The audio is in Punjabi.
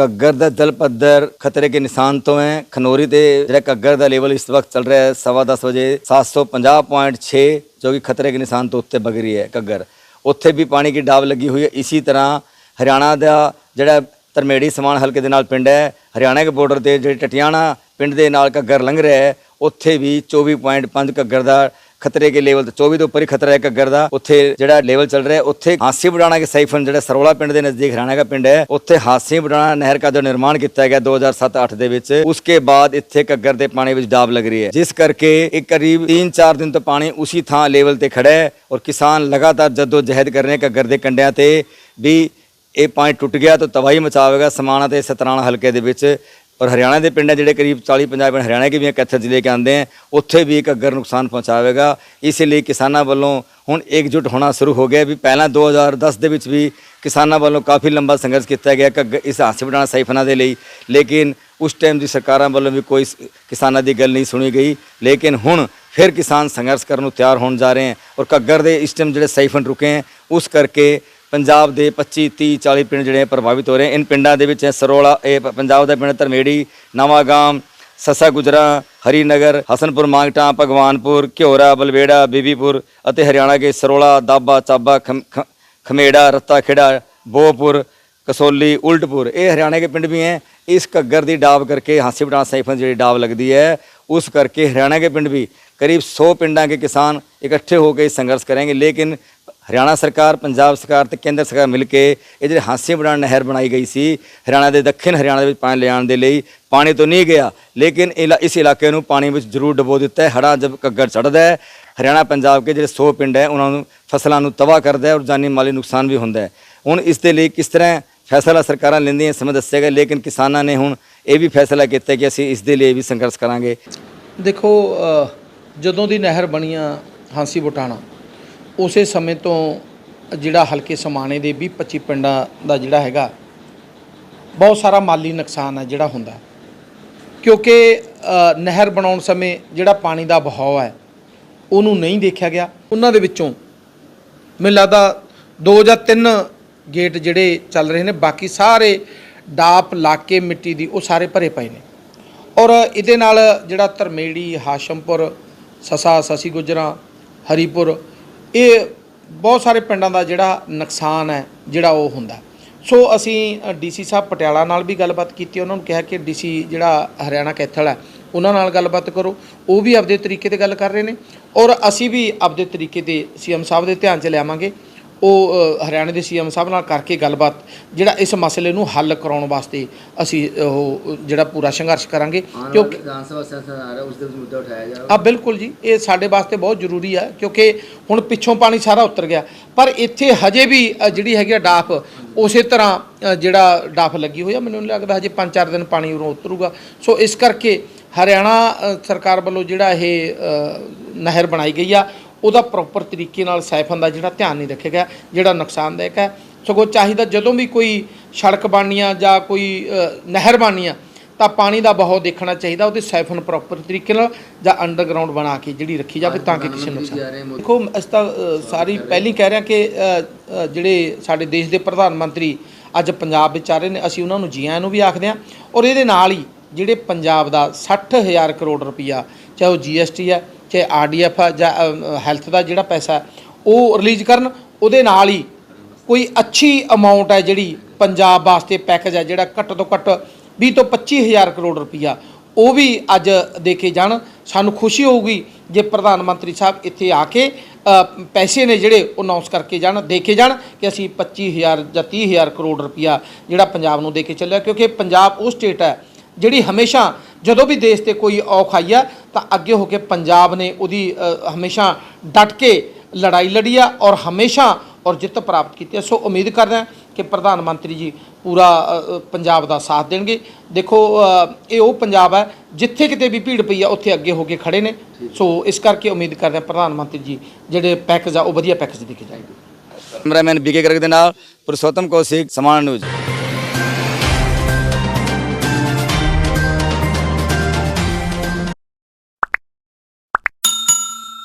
ਘੱਗਰ ਦਾ ਜਲ ਪੱਧਰ ਖਤਰੇ ਦੇ ਨਿਸ਼ਾਨ ਤੋਂ ਹੈ। ਖਨੋਰੀ ਤੇ ਜਿਹੜਾ ਘੱਗਰ ਦਾ ਲੈਵਲ ਇਸ ਵਕਤ ਚੱਲ ਰਿਹਾ ਹੈ, ਸਵਾ ਦਸ ਵਜੇ 750.6 ਜੋ ਕਿ ਖਤਰੇ ਦੇ ਨਿਸ਼ਾਨ ਤੋਂ ਉੱਤੇ ਵਗ ਰਹੀ ਹੈ ਘੱਗਰ। ਉੱਥੇ ਵੀ ਪਾਣੀ ਦੀ ਡਾਬ ਲੱਗੀ ਹੋਈ ਹੈ। ਇਸੀ ਤਰ੍ਹਾਂ ਹਰਿਆਣਾ ਦਾ ਜਿਹੜਾ ਧਰਮੇੜੀ ਸਮਾਨ ਹਲਕੇ ਦੇ ਨਾਲ ਪਿੰਡ ਹੈ, ਹਰਿਆਣਾ ਦੇ ਬਾਰਡਰ ਤੇ ਜਿਹੜੇ ਟਟਿਆਣਾ ਪਿੰਡ ਦੇ ਨਾਲ ਘੱਗਰ ਲੰਘ ਰਿਹਾ ਹੈ, ਉੱਥੇ ਵੀ 24.5 ਘੱਗਰ ਦਾ ਖਤਰੇ ਕੇ ਲੈਵਲ ਤੇ 24 ਤੋਂ ਉੱਪਰ ਹੀ ਖਤਰਾ ਹੈ ਘੱਗਰ ਦਾ। ਉੱਥੇ ਜਿਹੜਾ ਲੈਵਲ ਚੱਲ ਰਿਹਾ, ਉੱਥੇ ਹਾਸੀ ਬੁਡਾਣਾ ਕੇ ਸਾਈਫਨ ਜਿਹੜਾ ਸਰੋਲਾ ਪਿੰਡ ਦੇ ਨਜ਼ਦੀਕ ਹਰਿਆਣਾ ਦਾ ਪਿੰਡ ਹੈ, ਉੱਥੇ ਹਾਸੀ ਬੁਡਾਣਾ ਨਹਿਰ ਦਾ ਜੋ ਨਿਰਮਾਣ ਕੀਤਾ ਗਿਆ 2007-8 ਦੇ ਵਿੱਚ, ਉਸਕੇ ਬਾਅਦ ਇੱਥੇ ਘੱਗਰ ਦੇ ਪਾਣੀ ਵਿੱਚ ਡਾਬ ਲੱਗ ਰਹੀ ਹੈ, ਜਿਸ ਕਰਕੇ ਇਹ ਕਰੀਬ 3-4 ਦਿਨ ਤੋਂ ਪਾਣੀ ਉਸੇ ਥਾਂ ਲੈਵਲ ਤੇ ਖੜਾ ਹੈ ਔਰ ਕਿਸਾਨ ਲਗਾਤਾਰ ਜਦੋਜਹਿਦ ਜਹਿਦ ਕਰ ਰਹੇ ਘੱਗਰ ਦੇ ਕੰਢਿਆਂ ਤੇ ਵੀ ਇਹ ਪਾਣੀ ਟੁੱਟ ਗਿਆ ਤਾਂ ਤਬਾਹੀ ਮਚਾਵੇਗਾ ਸਮਾਣਾ ਤੇ ਸਤਰਾਣਾ ਹਲਕੇ ਦੇ ਵਿੱਚ। ਔਰ ਹਰਿਆਣਾ ਦੇ ਪਿੰਡ ਹੈ ਜਿਹੜੇ ਕਰੀਬ 40 50 ਪਿੰਡ, ਹਰਿਆਣਾ ਕੇ ਵੀ ਕੱਥਰ ਜ਼ਿਲ੍ਹੇ ਕੇ ਆਉਂਦੇ हैं ਉੱਥੇ ਵੀ ਇੱਕ ਅਗਰ ਨੁਕਸਾਨ ਪਹੁੰਚਾਵੇਗਾ। ਇਸ ਲਈ ਕਿਸਾਨਾਂ ਵੱਲੋਂ ਹੁਣ ਇਕਜੁੱਟ ਹੋਣਾ ਸ਼ੁਰੂ ਹੋ ਗਿਆ ਵੀ ਪਹਿਲਾਂ 2010 ਦੇ ਵਿੱਚ ਵੀ ਕਿਸਾਨਾਂ ਵੱਲੋਂ ਕਾਫੀ ਲੰਬਾ ਸੰਘਰਸ਼ ਕੀਤਾ ਗਿਆ ਕਿ ਇਸ ਹਾਸੇ ਬਣਾਉਣਾ ਸਾਈਫਨਾਂ ਦੇ ਲਈ। ਲੇਕਿਨ ਉਸ ਟਾਈਮ ਦੀ ਸਰਕਾਰਾਂ ਵੱਲੋਂ ਵੀ ਕੋਈ ਕਿਸਾਨਾਂ ਦੀ ਗੱਲ ਨਹੀਂ ਸੁਣੀ ਗਈ। ਲੇਕਿਨ ਹੁਣ ਫਿਰ ਕਿਸਾਨ ਸੰਘਰਸ਼ ਕਰਨ ਨੂੰ ਤਿਆਰ ਹੋਣ ਜਾ ਰਹੇ ਹਨ ਔਰ ਘੱਗਰ ਦੇ ਇਸ ਟਾਈਮ ਜਿਹੜੇ ਸਾਈਫਨ ਰੁਕੇ ਹਨ ਉਸ ਕਰਕੇ ਪੰਜਾਬ ਦੇ 25 30 40 ਪਿੰਡ ਜਿਹੜੇ ਪ੍ਰਭਾਵਿਤ ਹੋ ਰਹੇ ਹਨ। ਪਿੰਡਾਂ ਦੇ ਵਿੱਚ ਹੈ ਸਰੋਲਾ, ਇਹ ਪ- ਪੰਜਾਬ ਦਾ ਪਿੰਡ ਧਰਮੇੜੀ, ਨਵਾਂਗਾਮ, ਸਸਾ ਗੁਜਰਾ, ਹਰੀਨਗਰ, ਹਸਨਪੁਰ, ਮਾਂਗਟਾ, ਭਗਵਾਨਪੁਰ, ਘਿਓਰਾ, ਬਲਵੇੜਾ, ਬੀਬੀਪੁਰ ਅਤੇ ਹਰਿਆਣਾ ਦੇ ਸਰੋਲਾ, ਦਾਬਾ, ਚਾਬਾ, ਖਮ- ਖ- ਖਮੇੜਾ ਰੱਤਾ ਖੇੜਾ ਬੋਪੁਰ ਕਸੋਲੀ, ਉਲਟਪੁਰ ਇਹ ਹਰਿਆਣਾ ਦੇ ਪਿੰਡ ਵੀ ਹੈ ਇਸ ਘੱਗਰ ਦੀ ਡਾਬ ਕਰਕੇ ਹਾਸੀ ਬਟਾਣਾ ਸਾਈਫਨ ਜਿਹੜੀ ਡਾਬ ਲੱਗਦੀ ਹੈ ਉਸ ਕਰਕੇ ਹਰਿਆਣਾ के ਪਿੰਡ ਵੀ ਕਰੀਬ 100 पिंडा ਕਿਸਾਨ ਇਕੱਠੇ ਹੋ ਕੇ ਸੰਘਰਸ਼ करेंगे। ਲੇਕਿਨ ਹਰਿਆਣਾ ਸਰਕਾਰ ਪੰਜਾਬ ਸਰਕਾਰ ਤੇ ਕੇਂਦਰ ਸਰਕਾਰ ਮਿਲ ਕੇ ਇਹ ਜਿਹੜੇ ਹਾਸੀ ਬਣਾਣ ਨਹਿਰ ਬਣਾਈ ਗਈ ਸੀ ਹਰਿਆਣਾ ਦੇ ਦੱਖਣ ਹਰਿਆਣਾ ਦੇ ਵਿੱਚ ਪਾਣੀ ਲਿਆਉਣ ਦੇ ਲਈ ਪਾਣੀ ਤੋਂ ਨਹੀਂ ਗਿਆ ਲੇਕਿਨ ਇਸ ਇਲਾਕੇ ਨੂੰ ਪਾਣੀ ਵਿੱਚ ਜ਼ਰੂਰ ਡਬੋ ਦਿੱਤਾ ਹੈ ਹੜਾ ਜਦ ਕੱਗਰ ਚੜਦਾ ਹੈ ਹਰਿਆਣਾ ਪੰਜਾਬ ਕੇ ਜਿਹੜੇ 100 ਪਿੰਡ ਹੈ ਉਹਨਾਂ ਨੂੰ ਫਸਲਾਂ ਨੂੰ ਤਬਾਹ ਕਰਦਾ ਹੈ ਔਰ ਜਾਨੀ ਮਾਲੀ ਨੁਕਸਾਨ ਵੀ ਹੁੰਦਾ ਹੈ ਹੁਣ ਇਸ ਦੇ ਲਈ ਕਿਸ ਤਰ੍ਹਾਂ ਫੈਸਲਾ ਸਰਕਾਰਾਂ ਲੈਂਦੀਆਂ ਸਮੇਂ ਦੱਸਿਆ ਗਿਆ ਲੇਕਿਨ ਕਿਸਾਨਾਂ ਨੇ ਹੁਣ ਇਹ ਵੀ ਫੈਸਲਾ ਕੀਤਾ ਕਿ ਅਸੀਂ ਇਸ ਦੇ ਲਈ ਵੀ ਸੰਘਰਸ਼ ਕਰਾਂਗੇ। ਦੇਖੋ ਜਦੋਂ ਦੀ ਨਹਿਰ ਬਣੀਆਂ ਹਾਂਸੀ ਬਟਾਣਾ, ਉਸੇ ਸਮੇਂ ਤੋਂ ਜਿਹੜਾ ਹਲਕੇ ਸਮਾਣੇ ਦੇ 20 25 ਪਿੰਡਾਂ ਦਾ ਜਿਹੜਾ ਹੈਗਾ, ਬਹੁਤ ਸਾਰਾ ਮਾਲੀ ਨੁਕਸਾਨ ਹੈ ਜਿਹੜਾ ਹੁੰਦਾ। ਕਿਉਂਕਿ ਨਹਿਰ ਬਣਾਉਣ ਸਮੇਂ ਜਿਹੜਾ ਪਾਣੀ ਦਾ ਵਹਾਅ ਹੈ, ਉਹਨੂੰ ਨਹੀਂ ਦੇਖਿਆ ਗਿਆ। ਉਹਨਾਂ ਦੇ ਵਿੱਚੋਂ ਮੈਨੂੰ ਲੱਗਦਾ ਦੋ ਜਾਂ ਤਿੰਨ ਗੇਟ ਜਿਹੜੇ ਚੱਲ ਰਹੇ ਨੇ, ਬਾਕੀ ਸਾਰੇ ਡਾਪ ਲਾਕੇ ਮਿੱਟੀ ਦੀ ਉਹ ਸਾਰੇ ਭਰੇ ਪਏ ਨੇ। ਔਰ ਇਹਦੇ ਨਾਲ ਜਿਹੜਾ ਧਰਮੇੜੀ, ਹਾਸ਼ਮਪੁਰ, ਸਸਾ, ਸਸੀ ਗੁਜਰਾ, ਹਰੀਪੁਰ, ਇਹ ਬਹੁਤ ਸਾਰੇ ਪਿੰਡਾਂ ਦਾ ਜਿਹੜਾ ਨੁਕਸਾਨ ਹੈ, ਜਿਹੜਾ ਉਹ ਹੁੰਦਾ। ਸੋ ਅਸੀਂ ਡੀਸੀ ਸਾਹਿਬ ਪਟਿਆਲਾ ਨਾਲ ਵੀ ਗੱਲਬਾਤ ਕੀਤੀ, ਉਹਨਾਂ ਨੂੰ ਕਿਹਾ ਕਿ ਡੀਸੀ ਜਿਹੜਾ ਹਰਿਆਣਾ ਕੈਥਲ ਹੈ, ਉਹਨਾਂ ਨਾਲ ਗੱਲਬਾਤ ਕਰੋ। ਉਹ ਵੀ ਆਪਦੇ ਤਰੀਕੇ ਤੇ ਗੱਲ ਕਰ ਰਹੇ ਨੇ। ਔਰ ਅਸੀਂ ਵੀ ਆਪਦੇ ਤਰੀਕੇ ਤੇ ਸੀਐਮ ਸਾਹਿਬ ਦੇ ਧਿਆਨ 'ਚ ਲਿਆਵਾਂਗੇ। ਉਹ ਹਰਿਆਣਾ ਦੇ ਸੀਐਮ ਸਾਹਿਬ ਨਾਲ ਕਰਕੇ ਗੱਲਬਾਤ ਜਿਹੜਾ ਇਸ ਮਸਲੇ ਨੂੰ ਹੱਲ ਕਰਾਉਣ ਵਾਸਤੇ ਅਸੀਂ ਉਹ ਜਿਹੜਾ ਪੂਰਾ ਸੰਘਰਸ਼ ਕਰਾਂਗੇ। ਕਿਉਂਕਿ ਵਿਧਾਨ ਸਭਾ ਸੈਸ਼ਨ ਆ ਰਿਹਾ ਉਸ ਦੇ ਵਿੱਚ ਮੁੱਦਾ ਉਠਾਇਆ ਜਾ ਆ ਬਿਲਕੁਲ ਜੀ ਇਹ ਸਾਡੇ ਵਾਸਤੇ ਬਹੁਤ ਜ਼ਰੂਰੀ ਹੈ ਕਿਉਂਕਿ ਹੁਣ ਪਿੱਛੋਂ ਪਾਣੀ ਸਾਰਾ ਉਤਰ ਗਿਆ। ਪਰ ਇੱਥੇ ਹਜੇ ਵੀ ਜਿਹੜੀ ਹੈਗੀ ਆ ਡਾਫ ਉਸੇ ਤਰ੍ਹਾਂ ਜਿਹੜਾ ਡਾਫ ਲੱਗੀ ਹੋਈ ਆ ਮੈਨੂੰ ਲੱਗਦਾ ਹਜੇ 5-4 ਦਿਨ ਪਾਣੀ ਉਰੋਂ ਉਤਰੂਗਾ। ਸੋ ਇਸ ਕਰਕੇ ਹਰਿਆਣਾ ਸਰਕਾਰ ਵੱਲੋਂ ਜਿਹੜਾ ਇਹ ਨਹਿਰ ਬਣਾਈ ਗਈ ਆ ਉਹਦਾ ਪ੍ਰੋਪਰ ਤਰੀਕੇ ਨਾਲ ਸਾਈਫਨ ਦਾ ਜਿਹੜਾ ਧਿਆਨ ਨਹੀਂ ਰੱਖਿਆ ਗਿਆ ਜਿਹੜਾ ਨੁਕਸਾਨਦਾਇਕ ਹੈ। ਸਗੋਂ ਚਾਹੀਦਾ ਜਦੋਂ ਵੀ ਕੋਈ ਸੜਕ ਬਣਨੀ ਆ ਜਾਂ ਕੋਈ ਨਹਿਰ ਬਣਨੀ ਆ ਤਾਂ ਪਾਣੀ ਦਾ ਬਹਾਅ ਦੇਖਣਾ ਚਾਹੀਦਾ, ਉਹਦੇ ਸਾਈਫਨ ਪ੍ਰੋਪਰ ਤਰੀਕੇ ਨਾਲ ਜਾਂ ਅੰਡਰਗਰਾਉਂਡ ਬਣਾ ਕੇ ਜਿਹੜੀ ਰੱਖੀ ਜਾਵੇ ਤਾਂ ਕਿ ਕਿਸੇ ਨੁਕਸਾਨ ਦੇਖੋ, ਅਸੀਂ ਤਾਂ ਸਾਰੀ ਪਹਿਲੀ ਕਹਿ ਰਿਹਾ ਕਿ ਜਿਹੜੇ ਸਾਡੇ ਦੇਸ਼ ਦੇ ਪ੍ਰਧਾਨ ਮੰਤਰੀ ਅੱਜ ਪੰਜਾਬ ਵਿੱਚ ਆ ਰਹੇ ਨੇ, ਅਸੀਂ ਉਹਨਾਂ ਨੂੰ ਜੀਆਂ ਨੂੰ ਵੀ ਆਖਦੇ ਹਾਂ। ਔਰ ਇਹਦੇ ਨਾਲ ਹੀ ਜਿਹੜੇ ਪੰਜਾਬ ਦਾ 60000 ਕਰੋੜ ਰੁਪਈਆ ਚਾਹੇ ਉਹ ਜੀਐਸਟੀ ਹੈ ਚਾਹੇ ਆਰਡੀਐਫ ਆ ਜਾਂ ਹੈਲਥ ਦਾ ਜਿਹੜਾ ਪੈਸਾ ਉਹ ਰਿਲੀਜ਼ ਕਰਨ, ਉਹਦੇ ਨਾਲ ਹੀ ਕੋਈ ਅੱਛੀ ਅਮਾਉਂਟ ਹੈ ਜਿਹੜੀ ਪੰਜਾਬ ਵਾਸਤੇ ਪੈਕੇਜ ਹੈ ਜਿਹੜਾ ਘੱਟ ਤੋਂ ਘੱਟ 20 ਤੋਂ 25000 ਕਰੋੜ ਰੁਪਈਆ, ਉਹ ਵੀ ਅੱਜ ਦੇ ਕੇ ਜਾਣ। ਸਾਨੂੰ ਖੁਸ਼ੀ ਹੋਊਗੀ ਜੇ ਪ੍ਰਧਾਨ ਮੰਤਰੀ ਸਾਹਿਬ ਇੱਥੇ ਆ ਕੇ ਪੈਸੇ ਨੇ ਜਿਹੜੇ ਉਹ ਅਨਾਉਂਸ ਕਰਕੇ ਜਾਣ ਦੇ ਕੇ ਜਾਣ ਕਿ ਅਸੀਂ 25000 ਜਾਂ 30000 ਕਰੋੜ ਰੁਪਈਆ ਜਿਹੜਾ ਪੰਜਾਬ ਨੂੰ ਦੇ ਕੇ ਚੱਲਿਆ। ਕਿਉਂਕਿ ਪੰਜਾਬ ਉਹ ਸਟੇਟ ਹੈ ਜਿਹੜੀ ਹਮੇਸ਼ਾ ਜਦੋਂ ਵੀ ਦੇਸ਼ ਤੇ ਕੋਈ ਔਖ ਆਈ ਆ, ਤਾਂ ਅੱਗੇ ਹੋ ਕੇ ਪੰਜਾਬ ਨੇ ਉਹਦੀ ਹਮੇਸ਼ਾ ਡਟ ਕੇ ਲੜਾਈ ਲੜੀ ਆ ਔਰ ਹਮੇਸ਼ਾ ਔਰ ਜਿੱਤ ਪ੍ਰਾਪਤ ਕੀਤੀ ਹੈ ਸੋ ਉਮੀਦ ਕਰਦਾ ਕਿ ਪ੍ਰਧਾਨ ਮੰਤਰੀ ਜੀ ਪੂਰਾ ਪੰਜਾਬ ਦਾ ਸਾਥ ਦੇਣਗੇ। ਦੇਖੋ ਇਹ ਉਹ ਪੰਜਾਬ ਹੈ ਜਿੱਥੇ ਕਿਤੇ ਵੀ ਭੀੜ ਪਈ ਆ, ਉੱਥੇ ਅੱਗੇ ਹੋ ਕੇ ਖੜੇ ਨੇ। ਸੋ ਇਸ ਕਰਕੇ ਉਮੀਦ ਕਰਦੇ ਹਾਂ ਪ੍ਰਧਾਨ ਮੰਤਰੀ ਜੀ ਜਿਹੜੇ ਪੈਕੇਜ ਆ, ਉਹ ਵਧੀਆ ਪੈਕੇਜ ਦੇ ਕੇ ਜਾਣਗੇ ਕੈਮਰਾਮੈਨ ਬੀਕੇ ਗਰਗ ਦੇ ਨਾਲ ਪੁਰਸ਼ੋਤਮ ਕੌਸ਼ਿਕ, ਸਮਾਨ ਨਿਊਜ਼।